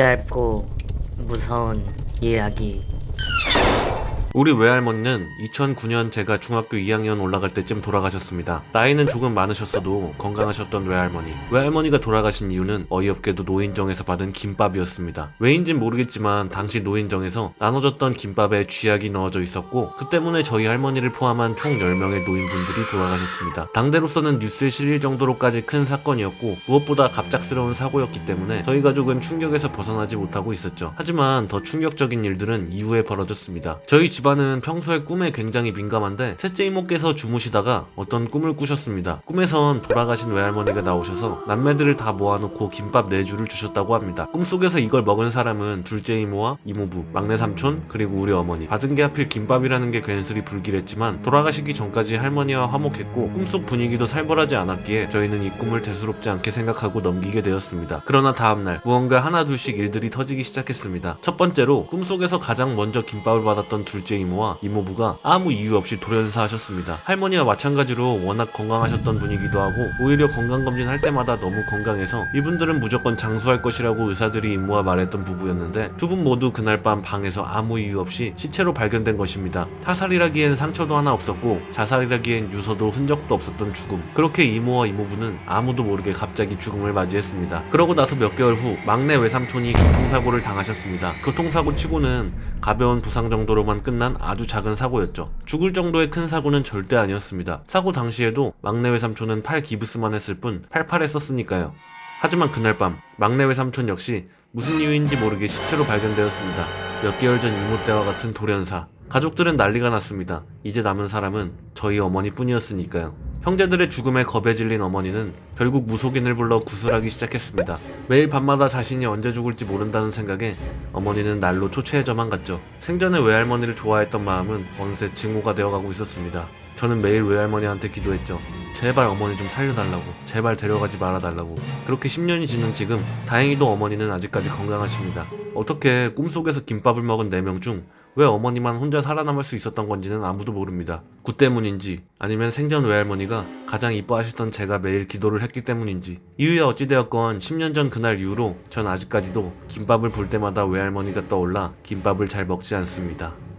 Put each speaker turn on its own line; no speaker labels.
짧고 무서운 이야기.
우리 외할머니는 2009년 제가 중학교 2학년 올라갈 때쯤 돌아가셨습니다. 나이는 조금 많으셨어도 건강하셨던 외할머니. 외할머니가 돌아가신 이유는 어이없게도 노인정에서 받은 김밥이었습니다. 왜인진 모르겠지만 당시 노인정에서 나눠줬던 김밥에 쥐약이 넣어져 있었고 그 때문에 저희 할머니를 포함한 총 10명의 노인분들이 돌아가셨습니다. 당대로서는 뉴스에 실릴 정도로까지 큰 사건이었고 무엇보다 갑작스러운 사고였기 때문에 저희 가족은 충격에서 벗어나지 못하고 있었죠. 하지만 더 충격적인 일들은 이후에 벌어졌습니다. 저희 집 안은 평소에 꿈에 굉장히 민감한데 셋째 이모께서 주무시다가 어떤 꿈을 꾸셨습니다. 꿈에선 돌아가신 외할머니가 나오셔서 남매들을 다 모아놓고 김밥 4줄을 주셨다고 합니다. 꿈속에서 이걸 먹은 사람은 둘째 이모와 이모부, 막내 삼촌, 그리고 우리 어머니. 받은 게 하필 김밥이라는 게 괜스레 불길했지만 돌아가시기 전까지 할머니와 화목했고 꿈속 분위기도 살벌하지 않았기에 저희는 이 꿈을 대수롭지 않게 생각하고 넘기게 되었습니다. 그러나 다음날 무언가 하나 둘씩 일들이 터지기 시작했습니다. 첫 번째로 꿈속에서 가장 먼저 김밥을 받았던 둘째 이모와 이모부가 아무 이유 없이 돌연사하셨습니다. 할머니와 마찬가지로 워낙 건강하셨던 분이기도 하고 오히려 건강검진 할 때마다 너무 건강해서 이분들은 무조건 장수할 것이라고 의사들이 임무와 말했던 부부였는데 두 분 모두 그날 밤 방에서 아무 이유 없이 시체로 발견된 것입니다. 타살이라기엔 상처도 하나 없었고 자살이라기엔 유서도 흔적도 없었던 죽음. 그렇게 이모와 이모부는 아무도 모르게 갑자기 죽음을 맞이했습니다. 그러고 나서 몇 개월 후 막내 외삼촌이 교통사고를 당하셨습니다. 교통사고 치고는 가벼운 부상 정도로만 끝난 아주 작은 사고였죠. 죽을 정도의 큰 사고는 절대 아니었습니다. 사고 당시에도 막내 외삼촌은 팔 기부스만 했을 뿐 팔팔했었으니까요. 하지만 그날 밤 막내 외삼촌 역시 무슨 이유인지 모르게 시체로 발견되었습니다. 몇 개월 전 이모 때와 같은 돌연사. 가족들은 난리가 났습니다. 이제 남은 사람은 저희 어머니뿐이었으니까요. 형제들의 죽음에 겁에 질린 어머니는 결국 무속인을 불러 구술하기 시작했습니다. 매일 밤마다 자신이 언제 죽을지 모른다는 생각에 어머니는 날로 초췌해져만 갔죠. 생전에 외할머니를 좋아했던 마음은 어느새 증오가 되어가고 있었습니다. 저는 매일 외할머니한테 기도했죠. 제발 어머니 좀 살려달라고. 제발 데려가지 말아달라고. 그렇게 10년이 지난 지금 다행히도 어머니는 아직까지 건강하십니다. 어떻게 꿈속에서 김밥을 먹은 4명 중 왜 어머니만 혼자 살아남을 수 있었던 건지는 아무도 모릅니다. 구 때문인지 아니면 생전 외할머니가 가장 이뻐하시던 제가 매일 기도를 했기 때문인지 이유야 어찌되었건 10년 전 그날 이후로 전 아직까지도 김밥을 볼 때마다 외할머니가 떠올라 김밥을 잘 먹지 않습니다.